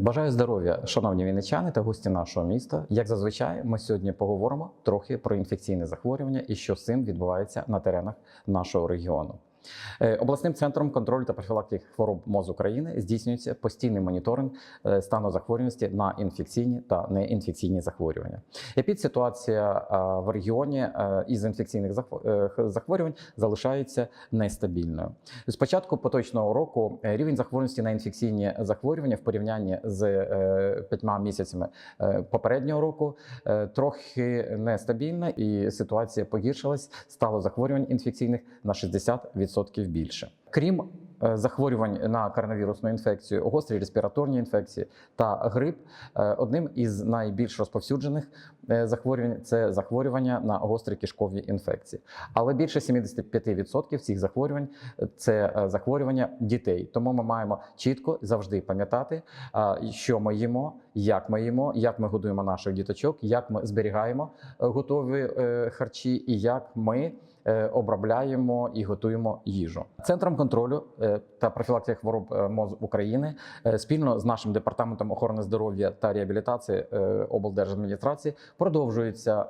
Бажаю здоров'я, шановні вінничани та гості нашого міста. Як зазвичай, ми сьогодні поговоримо трохи про інфекційне захворювання і що з цим відбувається на теренах нашого регіону. Е, Обласним центром контролю та профілактики хвороб МОЗ України здійснюється постійний моніторинг е, стану захворюваності на інфекційні та неінфекційні захворювання. Епідситуація в регіоні е, із інфекційних захво- захворювань залишається нестабільною. З початку поточного року рівень захворюваності на інфекційні захворювання в порівнянні з п'ятьма місяцями попереднього року трохи нестабільна, і ситуація погіршилась. Стало захворювань інфекційних на 60% більше. Крім захворювань на коронавірусну інфекцію, гострі респіраторні інфекції та грип, е, одним із найбільш розповсюджених е, захворювань це захворювання на гострі кишкові інфекції. Але більше 75% цих захворювань е, це е, захворювання дітей. Тому ми маємо чітко завжди пам'ятати, е, що ми їмо, як ми їмо, як ми годуємо наших діточок, як ми зберігаємо е, готові е, харчі і як ми е, обробляємо і готуємо їжу. Центром контролю е, та профілактики хвороб е, МОЗ України е, спільно з нашим департаментом охорони здоров'я та реабілітації е, облдержадміністрації продовжуються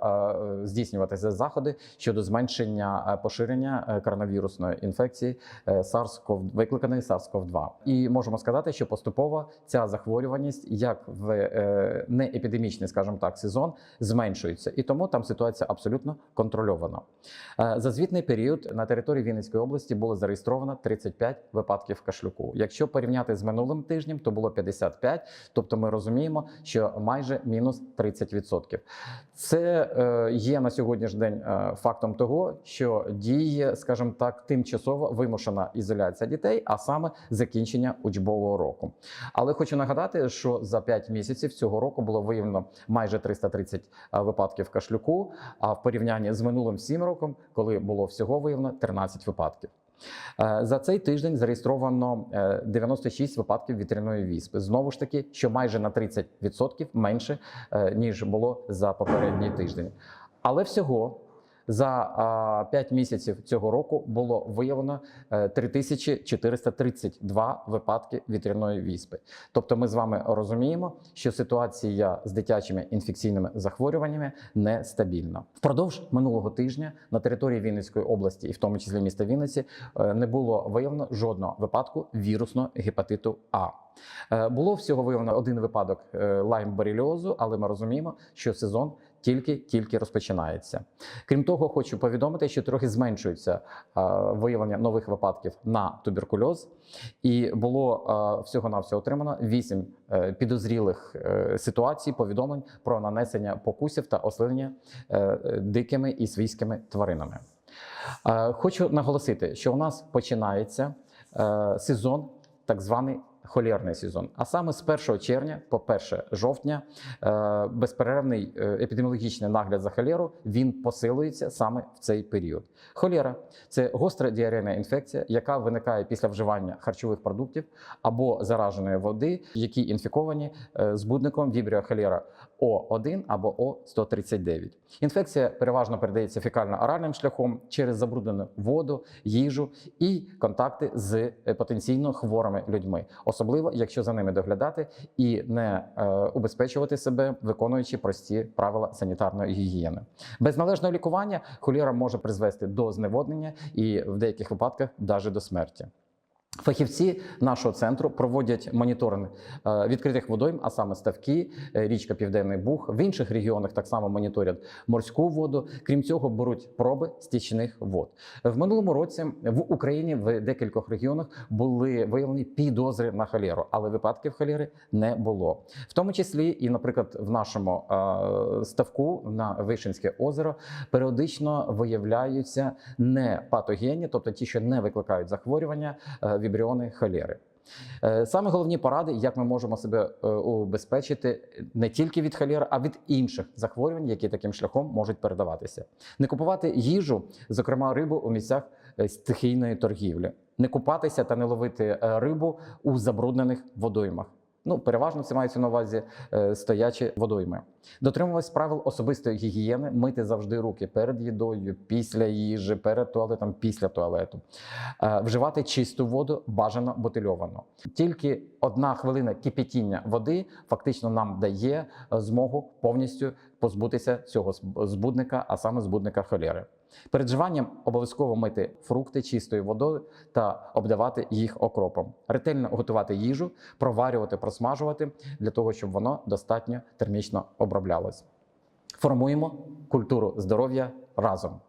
здійснюватися заходи щодо зменшення поширення коронавірусної інфекції SARS-CoV, викликаної SARS-CoV-2. І можемо сказати, що поступово ця захворюваність, як в неепідемічний, скажімо так, сезон, зменшується, і тому там ситуація абсолютно контрольована. За звітний період на території Вінницької області було зареєстровано 35 випадків кашлюку. Якщо порівняти з минулим тижнем, то було 55, тобто ми розуміємо, що майже мінус 30%. Це е, є на сьогоднішній день е, фактом того, що діє, скажімо так, тимчасово вимушена ізоляція дітей, а саме закінчення учбового року. Але хочу нагадати, що за 5 місяців цього року було виявлено майже 330 випадків кашлюку, а в порівнянні з минулим 7 роком, коли було всього виявлено 13 випадків. Е, За цей тиждень зареєстровано е, 96 випадків вітряної віспи. Знову ж таки, що майже на 30% менше е, ніж було за попередній тиждень. Але всього за 5 місяців цього року було виявлено е, 3432 випадки вітряної віспи. Тобто, ми з вами розуміємо, що ситуація з дитячими інфекційними захворюваннями нестабільна. Впродовж минулого тижня на території Вінницької області, і в тому числі міста Вінниці, е, не було виявлено жодного випадку вірусного гепатиту А. Е, Було всього виявлено один випадок е, лайм-барільозу, але ми розуміємо, що сезон тільки-тільки розпочинається. Крім того, хочу повідомити, що трохи зменшується е, виявлення нових випадків на туберкульоз, і було е, всього-навсього отримано 8 підозрілих е, ситуацій, повідомлень про нанесення покусів та ослинення е, е, дикими і свійськими тваринами. Е, Хочу наголосити, що у нас починається е, сезон, так званий холерний сезон. А саме з 1 червня по 1 жовтня е, безперервний е, епідеміологічний нагляд за холеру він посилується саме в цей період. Холера це гостра діарейна інфекція, яка виникає після вживання харчових продуктів або зараженої води, які інфіковані е, збудником вібріохолера О1 або О139. Інфекція переважно передається фекально-оральним шляхом через забруднену воду, їжу і контакти з потенційно хворими людьми, особливо якщо за ними доглядати і не е, убезпечувати себе, виконуючи прості правила санітарної гігієни. Без належного лікування холера може призвести до зневоднення і в деяких випадках навіть до смерті. Фахівці нашого центру проводять моніторинг е, відкритих водойм, а саме ставки, е, річка Південний Буг. В інших регіонах так само моніторять морську воду. Крім цього, беруть проби стічних вод. В минулому році в Україні в декількох регіонах були виявлені підозри на холеру, але випадків холери не було. В тому числі і, наприклад, в нашому е, ставку на Вишинське озеро періодично виявляються не патогенні, тобто ті, що не викликають захворювання, вібріони холери. Е, Саме головні поради, як ми можемо себе е, убезпечити не тільки від холери, а від інших захворювань, які таким шляхом можуть передаватися. Не купувати їжу, зокрема рибу, у місцях е, стихійної торгівлі, не купатися та не ловити е, рибу у забруднених водоймах. Ну, переважно це мається на увазі е, стоячі водойми. Дотримуватись правил особистої гігієни, мити завжди руки перед їдою, після їжі, перед туалетом, після туалету. Е, Вживати чисту воду, бажано бутильовану. Тільки одна хвилина кипятіння води фактично нам дає е, змогу повністю позбутися цього збудника, а саме збудника холери. Перед вживанням обов'язково мити фрукти чистою водою та обдавати їх окропом. Ретельно готувати їжу, проварювати, просмажувати для того, щоб воно достатньо термічно оброблялось. Формуємо культуру здоров'я разом.